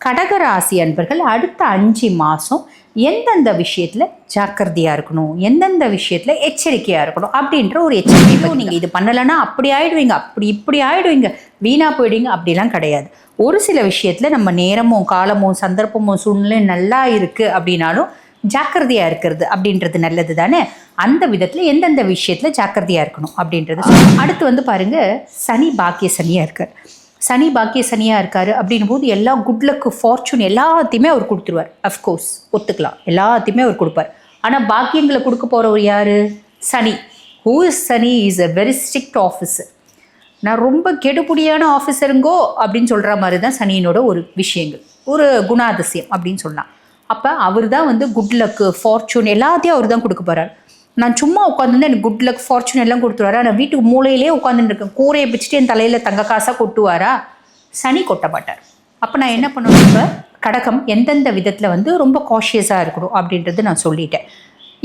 கடகராசி அன்பர்கள் அடுத்த அஞ்சு மாதம் எந்தெந்த விஷயத்தில் ஜாக்கிரதையாக இருக்கணும் எந்தெந்த விஷயத்தில் எச்சரிக்கையாக இருக்கணும் அப்படின்ற ஒரு எச்சரிக்கை நீங்கள் இது பண்ணலைன்னா அப்படி ஆயிடுவீங்க அப்படி இப்படி ஆயிடுவீங்க வீணாக போயிடுவீங்க அப்படிலாம் கிடையாது. ஒரு சில விஷயத்தில் நம்ம நேரமும் காலமும் சந்தர்ப்பமும் சூழ்நிலையும் நல்லா இருக்குது அப்படின்னாலும் ஜாக்கிரதையாக இருக்கிறது அப்படின்றது நல்லது தானே? அந்த விதத்தில் எந்தெந்த விஷயத்தில் ஜாக்கிரதையாக இருக்கணும் அப்படின்றது அடுத்து வந்து பாருங்கள் சனி பாக்கிய சனியாக இருக்கார். சனி பாக்கிய சனியாக இருக்கார் அப்படின்னும் போது எல்லா குட் லக்கு ஃபார்ச்சூன் எல்லாத்தையுமே அவர் கொடுத்துருவார். அஃப்கோர்ஸ் ஒத்துக்கலாம். எல்லாத்தையுமே அவர் கொடுப்பார். ஆனால் பாக்கியங்களை கொடுக்க போகிறவர் யார்? Shani. Who is Shani is a very strict officer நான் ரொம்ப கெடுபுடியான ஆஃபீஸருங்கோ அப்படின்னு சொல்கிற மாதிரி தான் சனியினோட ஒரு விஷயங்கள். ஒரு குணாதிசயம் அப்படின்னு சொல்லலாம். அப்போ அவர் தான் வந்து குட் லக்கு ஃபார்ச்சூன் எல்லாத்தையும் அவர் தான் கொடுக்க போகிறார் நான் சும்மா உட்காந்துருந்து எனக்கு குட் லக் ஃபார்ச்சூன் எல்லாம் கொடுத்துருவாரா. நான் வீட்டுக்கு மூலையிலே உட்காந்துட்டு இருக்கேன் கூரையை பிடிச்சிட்டு என் தலையில் தங்க காசாக கொட்டுவாரா? சனி கொட்ட மாட்டார் அப்போ நான் என்ன பண்ணணும் இப்போ? கடகம் எந்தெந்த விதத்தில் வந்து ரொம்ப காஷியஸாக இருக்கணும் அப்படின்றது நான் சொல்லிட்டேன்.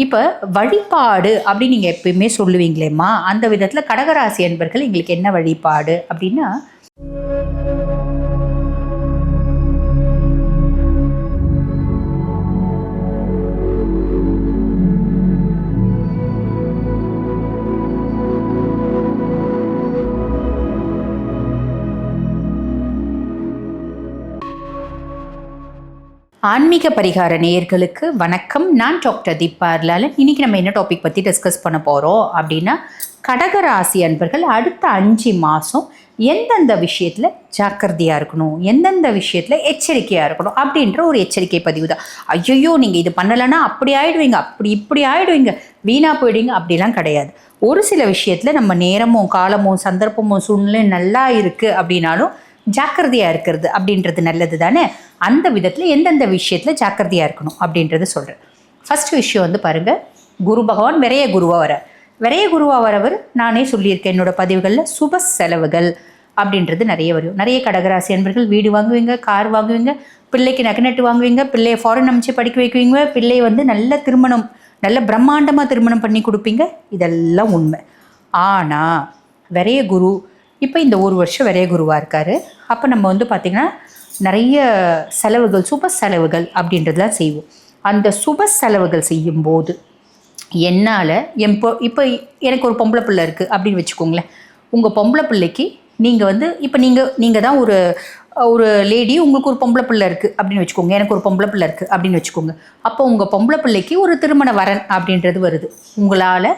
இப்போ வழிபாடு அப்படின்னு நீங்கள் எப்பயுமே சொல்லுவீங்களேம்மா அந்த விதத்தில் கடகராசி என்பர்கள் எங்களுக்கு என்ன வழிபாடு அப்படின்னா ஆன்மீக பரிகார நேயர்களுக்கு வணக்கம். நான் டாக்டர் தீபா அர்லாலன். இன்னைக்கு நம்ம என்ன டாபிக் பற்றி டிஸ்கஸ் பண்ண போகிறோம் அப்படின்னா கடகராசி அன்பர்கள் அடுத்த அஞ்சு மாதம் எந்தெந்த விஷயத்தில் ஜாக்கிரதையாக இருக்கணும் எந்தெந்த விஷயத்தில் எச்சரிக்கையாக இருக்கணும் அப்படின்ற ஒரு எச்சரிக்கை பதிவு தான் ஐயோ நீங்கள் இது பண்ணலைன்னா அப்படி ஆயிடுவீங்க அப்படி இப்படி ஆகிடுவீங்க வீணாக போயிடுவீங்க அப்படிலாம் கிடையாது. ஒரு சில விஷயத்தில் நம்ம நேரமும் காலமும் சந்தர்ப்பமும் சூழ்நிலையும் நல்லா இருக்குது அப்படின்னாலும் ஜாக்கிரதையாக இருக்கிறது அப்படின்றது நல்லது தானே? அந்த விதத்தில் எந்தெந்த விஷயத்தில் ஜாக்கிரதையாக இருக்கணும் அப்படின்றத சொல்கிறேன் ஃபஸ்ட் விஷயம் வந்து பாருங்கள் குரு பகவான் விரைய குருவாக வர விரைய குருவாக வரவர் நானே சொல்லியிருக்கேன் என்னோட பதிவுகளில் சுப செலவுகள் அப்படின்றது நிறைய வரும். நிறைய கடகராசி அன்பர்கள் வீடு வாங்குவீங்க கார் வாங்குவீங்க பிள்ளைக்கு நகநட்டு வாங்குவீங்க பிள்ளையை ஃபாரின் அமைச்சு படிக்க வைக்குவீங்க பிள்ளையை வந்து நல்ல திருமணம் நல்ல பிரம்மாண்டமாக திருமணம் பண்ணி கொடுப்பீங்க இதெல்லாம் உண்மை. ஆனால் விரைய குரு இப்போ இந்த ஒரு வருஷம் விரைய குருவாக இருக்கார். அப்போ நம்ம வந்து பார்த்திங்கன்னா நிறைய செலவுகள் சுப செலவுகள் அப்படின்றதெல்லாம் செய்வோம். அந்த சுப செலவுகள் செய்யும்போது என்னால் என் பொ இப்போ எனக்கு ஒரு பொம்பளை பிள்ளை இருக்குது அப்படின்னு வச்சுக்கோங்களேன். உங்கள் பொம்பளை பிள்ளைக்கு நீங்கள் வந்து இப்போ நீங்கள் நீங்கள் தான் ஒரு ஒரு லேடி உங்களுக்கு ஒரு பொம்பளை பிள்ளை இருக்குது அப்படின்னு வச்சுக்கோங்க. எனக்கு ஒரு பொம்பளை பிள்ளை இருக்குது அப்படின்னு வச்சுக்கோங்க. அப்போ உங்கள் பொம்பளை பிள்ளைக்கு ஒரு திருமண வரன் அப்படின்றது வருது. உங்களால்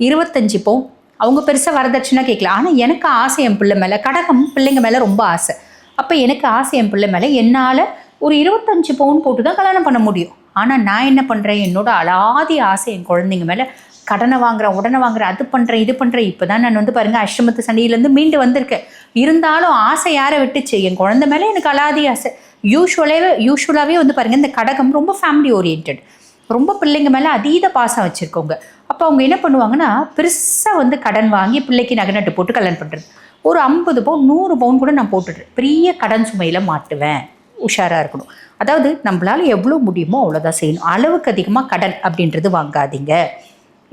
இருபத்தஞ்சி பவுன் அவங்க பெருசாக வரதட்சணை கேட்கல ஆனால் எனக்கு ஆசை என் பிள்ளை மேலே கடகம் பிள்ளைங்க மேலே ரொம்ப ஆசை. அப்போ எனக்கு ஆசை என் பிள்ளை மேலே என்னால் ஒரு இருபத்தஞ்சி பவுன் போட்டு தான் கல்யாணம் பண்ண முடியும். ஆனால் நான் என்ன பண்ணுறேன் என்னோட அலாதி ஆசை என் குழந்தைங்க மேலே. கடனை வாங்குறேன் உடனே வாங்குறேன் அது பண்ணுறேன் இது பண்ணுறேன் இப்போ தான் நான் வந்து பாருங்கள் அஷ்டமத்து சண்டையிலேருந்து மீண்டு வந்திருக்கேன். இருந்தாலும் ஆசை யாரை விட்டுச்சு? என் குழந்தை மேலே எனக்கு அலாதி ஆசை. யூஸ்வலாகவே யூஸ்வலாகவே வந்து பாருங்கள் இந்த கடகம் ரொம்ப ஃபேமிலி ஓரியன்ட் ரொம்ப பிள்ளைங்க மேலே அதீத பாசம் வச்சுருக்கோங்க அப்போ அவங்க என்ன பண்ணுவாங்கன்னா பெருசாக வந்து கடன் வாங்கி பிள்ளைக்கு நகை போட்டு கல்யாணம் பண்ணுறது ஒரு ஐம்பது பவுன் நூறு பவுன் கூட நான் போட்டுடுறேன். பெரிய கடன் சுமையில் மாட்டுவேன். உஷாராக இருக்கணும். அதாவது நம்மளால் எவ்வளோ முடியுமோ அவ்வளோதான் செய்யணும். அளவுக்கு அதிகமாக கடன் அப்படின்றது வாங்காதீங்க.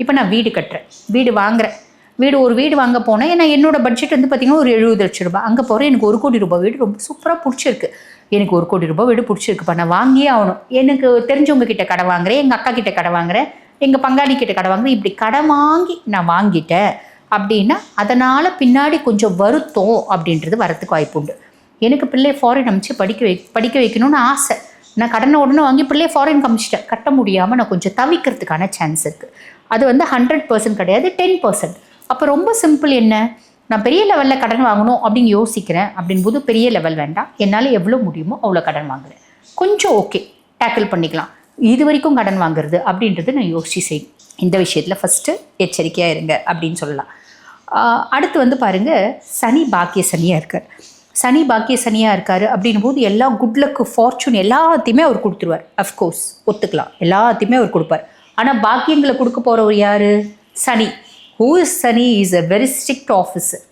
இப்போ நான் வீடு கட்டுறேன். வீடு வாங்குறேன். வீடு ஒரு வீடு வாங்க போனேன். ஏன்னா என்னோடய பட்ஜெட் வந்து பார்த்திங்கன்னா ஒரு எழுபது லட்சம் ரூபாய். அங்கே போகிறேன் எனக்கு ஒரு கோடி ரூபாய் வீடு ரொம்ப சூப்பராக பிடிச்சிருக்கு. எனக்கு ஒரு கோடி ரூபாய் வீடு பிடிச்சிருக்குப்பா. நான் வாங்கியே ஆகணும். எனக்கு தெரிஞ்சவங்க கிட்ட கடை வாங்குறேன். எங்கள் அக்கா கிட்ட கடை வாங்குறேன். எங்கள் பங்காளி கிட்ட கடை வாங்குறேன் இப்படி கடை வாங்கி நான் வாங்கிட்டேன் அப்படின்னா அதனால் பின்னாடி கொஞ்சம் வருத்தம் அப்படின்றது வரத்துக்கு வாய்ப்பு உண்டு. எனக்கு பிள்ளையை ஃபாரின் அமைச்சு படிக்க வை படிக்க வைக்கணும்னு ஆசை. நான் கடனை உடனே வாங்கி பிள்ளைய ஃபாரின் கமிச்சிட்டேன். கட்ட முடியாமல் நான் கொஞ்சம் தவிக்கிறதுக்கான சான்ஸ் இருக்குது அது வந்து ஹண்ட்ரட் பர்சன்ட் கிடையாது டென் பர்சன்ட் அப்போ ரொம்ப சிம்பிள் என்ன? நான் பெரிய லெவலில் கடன் வாங்கணும் அப்படின்னு யோசிக்கிறேன் அப்படின்போது பெரிய லெவல் வேண்டாம். என்னால் எவ்வளோ முடியுமோ அவ்வளோ கடன் வாங்குறேன். கொஞ்சம் ஓகே டேக்கிள் பண்ணிக்கலாம். இது வரைக்கும் கடன் வாங்குறது அப்படின்றது நான் யோசிச்சு செய்யும் இந்த விஷயத்தில் ஃபஸ்ட்டு எச்சரிக்கையாக இருங்க அப்படின்னு சொல்லலாம். அடுத்து வந்து பாருங்கள் சனி பாக்கிய சனியாக இருக்கார். சனி பாக்கிய சனியாக இருக்கார் அப்படின்னும் போது எல்லா குட் லக்கு ஃபார்ச்சூன் எல்லாத்தையுமே அவர் கொடுத்துருவார். அஃப்கோர்ஸ் ஒத்துக்கலாம். எல்லாத்தையுமே அவர் கொடுப்பார். ஆனால் பாக்கியங்களை கொடுக்க போகிறவர் யார்? Shani. Who is Shani? Is a very strict officer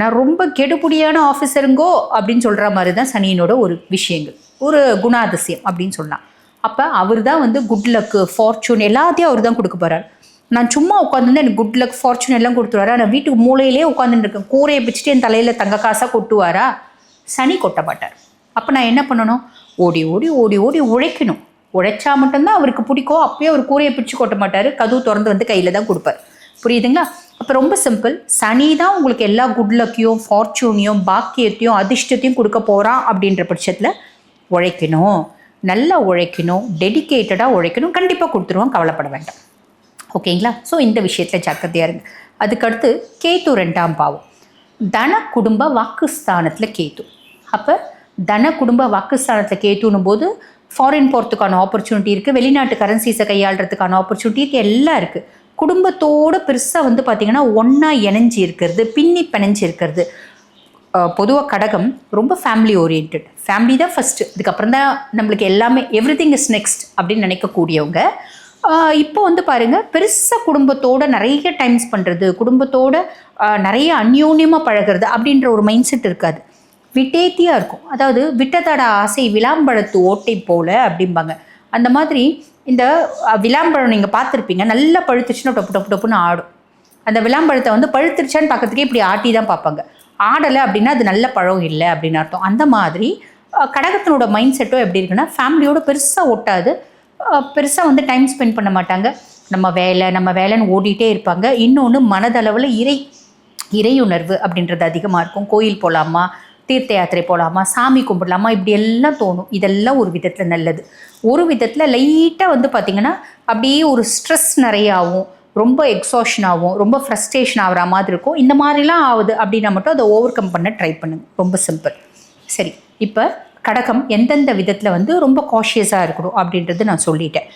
நான் ரொம்ப கெடுபுடியான ஆஃபீஸருங்கோ அப்படின்னு சொல்கிற மாதிரி தான் சனியினோட ஒரு விஷயங்கள். ஒரு குணாதிசயம் அப்படின்னு சொல்லலாம். அப்போ அவர் தான் வந்து குட் லக்கு ஃபார்ச்சூன் எல்லாத்தையும் அவர் தான் கொடுக்க போகிறார் நான் சும்மா உட்காந்துருந்து எனக்கு குட் லக் ஃபார்ச்சூன் எல்லாம் கொடுத்துருவாரா. நான் வீட்டுக்கு மூலையிலே உட்காந்துட்டு இருக்கேன். கூரையை பிச்சுட்டு என் தலையில் தங்க காசாக கொட்டுவாரா? சனி கொட்ட மாட்டார். அப்போ நான் என்ன பண்ணணும்? ஓடி ஓடி ஓடி ஓடி உழைக்கணும். உழைச்சா மட்டும்தான் அவருக்கு பிடிக்கும். அப்பயே அவர் கூரையை பிடிச்சு கொட்ட மாட்டார். கதவு திறந்து வந்து கையில் தான் கொடுப்பார். புரியுதுங்களா? அப்போ ரொம்ப சிம்பிள் சனி தான் உங்களுக்கு எல்லா குட் லக்கையும் ஃபார்ச்சூனையும் பாக்கியத்தையும் அதிர்ஷ்டத்தையும் கொடுக்க போகிறான் அப்படின்ற பட்சத்தில் உழைக்கணும். நல்லா உழைக்கணும் டெடிகேட்டடாக உழைக்கணும் கண்டிப்பாக கொடுத்துருவோம் கவலைப்பட வேண்டாம். ஓகேங்களா? ஸோ இந்த விஷயத்தில் ஜாக்கிரதையாக இருங்க. அதுக்கடுத்து கேத்து ரெண்டாம் பாவம். தன குடும்ப வாக்குஸ்தானத்தில் கேத்து அப்போ தன குடும்ப வாக்குஸ்தானத்தில் கேத்துனும் போது ஃபாரின் போகிறதுக்கான ஆப்பர்ச்சுனிட்டி இருக்குது வெளிநாட்டு கரன்சிஸை கையாளுறதுக்கான ஆப்பர்ச்சுனிட்டி இருக்குது எல்லாம் இருக்குது குடும்பத்தோடு பெருசாக வந்து பார்த்திங்கன்னா ஒன்றா இணைஞ்சி இருக்கிறது பின்னி பிணைஞ்சி இருக்கிறது பொதுவாக கடகம் ரொம்ப ஃபேமிலி ஓரியன்ட் ஃபேமிலி தான் ஃபஸ்ட்டு இதுக்கப்புறம் தான் நம்மளுக்கு எல்லாமே எவ்ரி திங் இஸ் நெக்ஸ்ட் அப்படின்னு நினைக்கக்கூடியவங்க. இப்போ வந்து பாருங்கள் பெருசாக குடும்பத்தோட நிறைய டைம்ஸ் பண்ணுறது குடும்பத்தோட நிறைய அந்யோன்யமாக பழகிறது அப்படின்ற ஒரு மைண்ட் செட் இருக்காது. விட்டேத்தியாக இருக்கும். அதாவது விட்டதட ஆசை விளாம்பழத்து ஓட்டை போல் அப்படிம்பாங்க. அந்த மாதிரி இந்த விளாம்பழம் நீங்கள் பார்த்துருப்பீங்க நல்லா பழுத்துச்சுன்னா டொப்பு டொப்பு டொப்புன்னு ஆடும். அந்த விளாம்பழத்தை வந்து பழுத்துருச்சான்னு பார்க்கறதுக்கே இப்படி ஆட்டி தான் பார்ப்பாங்க. ஆடலை அப்படின்னா அது நல்ல பழம் இல்லை அப்படின்னு அர்த்தம். அந்த மாதிரி கடகத்தினோட மைண்ட் செட்டும் எப்படி இருக்குன்னா ஃபேமிலியோட பெருசாக ஒட்டாது. பெருசாக வந்து டைம் ஸ்பெண்ட் பண்ண மாட்டாங்க. நம்ம வேலை நம்ம வேலைன்னு ஓடிட்டே இருப்பாங்க. இன்னொன்று மனதளவில் இறை இறையுணர்வு அப்படின்றது அதிகமாக இருக்கும். கோயில் போகலாமா தீர்த்த யாத்திரை போகலாமா சாமி கும்பிடலாமா இப்படி எல்லாம் தோணும். இதெல்லாம் ஒரு விதத்தில் நல்லது. ஒரு விதத்தில் லைட்டாக வந்து பார்த்திங்கன்னா அப்படியே ஒரு ஸ்ட்ரெஸ் நிறையாவும் ரொம்ப எக்ஸாஷன் ஆகும் ரொம்ப ஃப்ரஸ்ட்ரேஷன் ஆகிற மாதிரி இருக்கும். இந்த மாதிரிலாம் ஆகுது அப்படின்னா மட்டும் அதை ஓவர் கம் பண்ண ட்ரை பண்ணுங்க. ரொம்ப சிம்பிள் சரி இப்போ கடகம் எந்தெந்த விதத்தில் வந்து ரொம்ப காஷியஸாக இருக்கணும் அப்படின்றது நான் சொல்லிட்டேன்.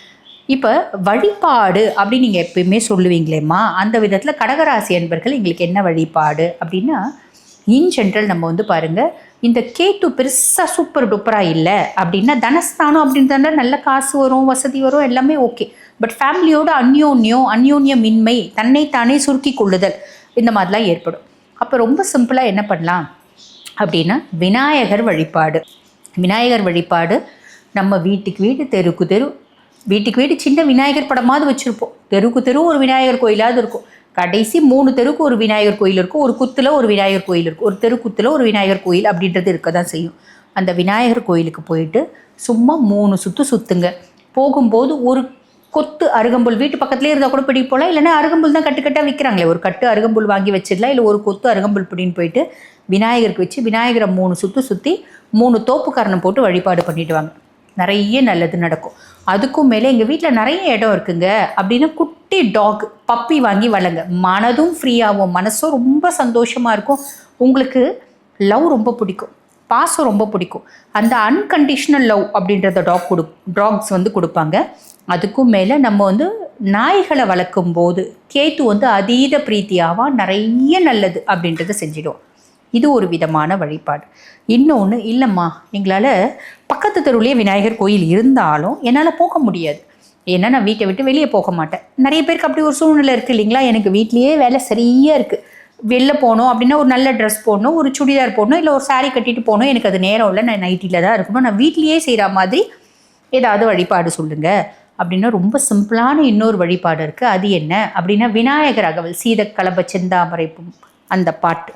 இப்போ வழிபாடு அப்படின்னு நீங்கள் எப்பயுமே சொல்லுவீங்களேம்மா அந்த விதத்தில் கடகராசி என்பர்கள் எங்களுக்கு என்ன வழிபாடு அப்படின்னா இன் ஜென்ரல் நம்ம வந்து பாருங்கள் இந்த கேத்து பெருசாக சூப்பர் டூப்பராக இல்லை. அப்படின்னா தனஸ்தானம் அப்படின்றதுனா நல்ல காசு வரும் வசதி வரும் எல்லாமே ஓகே பட் ஃபேமிலியோட அந்யோன்யம் அந்யோன்யமின்மை தன்னைத்தானே சுருக்கி கொள்ளுதல் இந்த மாதிரிலாம் ஏற்படும். அப்போ ரொம்ப சிம்பிளாக என்ன பண்ணலாம்? அப்படின்னா விநாயகர் வழிபாடு. விநாயகர் வழிபாடு நம்ம வீட்டுக்கு வீடு தெருக்கு தெரு வீட்டுக்கு வீடு சின்ன விநாயகர் படமாவது வச்சுருப்போம். தெருக்கு தெரு ஒரு விநாயகர் கோயிலாவது இருக்கும். கடைசி மூணு தெருக்கு ஒரு விநாயகர் கோயில் இருக்கும். ஒரு குத்தில் ஒரு விநாயகர் கோயில் இருக்கும். ஒரு தெருக்குத்தில் ஒரு விநாயகர் கோயில் அப்படின்றது இருக்க தான் செய்யும். அந்த விநாயகர் கோயிலுக்கு போயிட்டு சும்மா மூணு சுற்று சுற்றுங்க போகும்போது ஒரு கொத்து அருகம்புல் வீட்டு பக்கத்துலேயே இருந்தால் கூட பிடி போகலாம் இல்லைன்னா அருகம்புல் தான் கட்டுக்கட்டாக விற்கிறாங்களே ஒரு கட்டு அருகம்புல் வாங்கி வச்சிடலாம். இல்லை ஒரு கொத்து அருகம்புல் பிடின்னு போயிட்டு விநாயகருக்கு வச்சு விநாயகரை மூணு சுற்று சுற்றி மூணு தோப்புக்காரணம் போட்டு வழிபாடு பண்ணிவிடுவாங்க நிறைய நல்லது நடக்கும். அதுக்கும் மேலே எங்கள் வீட்டில் நிறைய இடம் இருக்குங்க. அப்படின்னு குட்டி டாக் பப்பி வாங்கி வளங்க மனதும் ஃப்ரீயாகும் மனசும் ரொம்ப சந்தோஷமாக இருக்கும். உங்களுக்கு லவ் ரொம்ப பிடிக்கும். பாசம் ரொம்ப பிடிக்கும். அந்த அன்கண்டிஷ்னல் லவ் அப்படின்றத டாக் கொடு டாக்ஸ் வந்து கொடுப்பாங்க. அதுக்கும் மேலே நம்ம வந்து நாய்களை வளர்க்கும் போது கேத்து வந்து அதீத பிரீத்தியாவாக நிறைய நல்லது அப்படின்றத செஞ்சிடும். இது ஒரு விதமான வழிபாடு. இன்னொன்று இல்லைம்மா எங்களால் பக்கத்து தெருவுலேயே விநாயகர் கோயில் இருந்தாலும் என்னால் போக முடியாது. ஏன்னா நான் வீட்டை விட்டு வெளியே போக மாட்டேன். நிறைய பேருக்கு அப்படி ஒரு சூழ்நிலை இருக்குது இல்லைங்களா? எனக்கு வீட்லேயே வேலை சரியாக இருக்குது வெளில போகணும் அப்படின்னா ஒரு நல்ல ட்ரெஸ் போடணும் ஒரு சுடிதார் போடணும் இல்லை ஒரு சாரீ கட்டிட்டு போகணும். எனக்கு அது நேரம் இல்லை. நான் நைட்டியில் தான் இருக்கணும். நான் வீட்லேயே செய்கிற மாதிரி ஏதாவது வழிபாடு சொல்லுங்க. அப்படின்னா ரொம்ப சிம்பிளான இன்னொரு வழிபாடு இருக்குது அது என்ன? அப்படின்னா விநாயகர் அகவல் சீத கலப செந்தாமரை அந்த பாட்டு.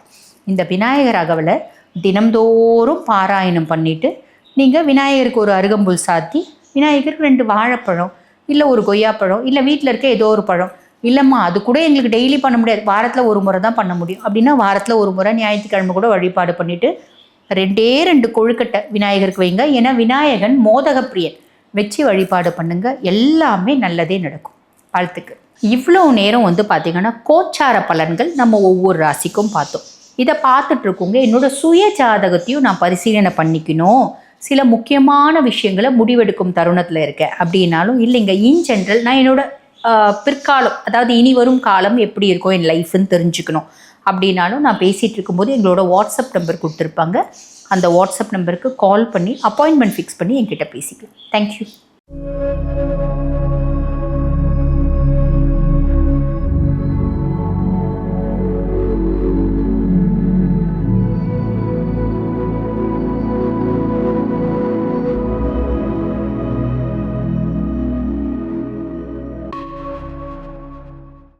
இந்த விநாயகர் அகவலை தினம்தோறும் பாராயணம் பண்ணிவிட்டு நீங்கள் விநாயகருக்கு ஒரு அருகம்புல் சாத்தி விநாயகருக்கு ரெண்டு வாழைப்பழம் இல்லை ஒரு கொய்யாப்பழம் இல்லை வீட்டில் இருக்க ஏதோ ஒரு பழம். இல்லைம்மா அது கூட எங்களுக்கு டெய்லி பண்ண முடியாது. வாரத்தில் ஒரு முறை தான் பண்ண முடியும். அப்படின்னா வாரத்தில் ஒரு முறை ஞாயிற்றுக்கிழமை கூட வழிபாடு பண்ணிவிட்டு ரெண்டே ரெண்டு கொழுக்கட்டை விநாயகருக்கு வைங்க. ஏன்னா விநாயகன் மோதக பிரியன் வச்சு வழிபாடு பண்ணுங்க. எல்லாமே நல்லதே நடக்கும். வாழ்த்துக்கு இவ்வளோ நேரம் வந்து பார்த்திங்கன்னா கோச்சார பலன்கள் நம்ம ஒவ்வொரு ராசிக்கும் பார்த்தோம். இதை பார்த்துட்ருக்கோங்க என்னோடய சுய ஜாதகத்தையும் நான் பரிசீலனை பண்ணிக்கணும். சில முக்கியமான விஷயங்களை முடிவெடுக்கும் தருணத்தில் இருக்கேன் அப்படின்னாலும் இல்லைங்க இன் ஜென்ரல் நான் என்னோட பிற்காலம் அதாவது இனி வரும் காலம் எப்படி இருக்கும் என் லைஃப்னு தெரிஞ்சுக்கணும். அப்படின்னாலும் நான் பேசிகிட்டு இருக்கும்போது எங்களோட வாட்ஸ்அப் நம்பர் கொடுத்துருப்பாங்க. அந்த வாட்ஸ்அப் நம்பருக்கு கால் பண்ணி அப்பாயின்மெண்ட் ஃபிக்ஸ் பண்ணி என்கிட்ட பேசிக்கலாம். தேங்க்யூ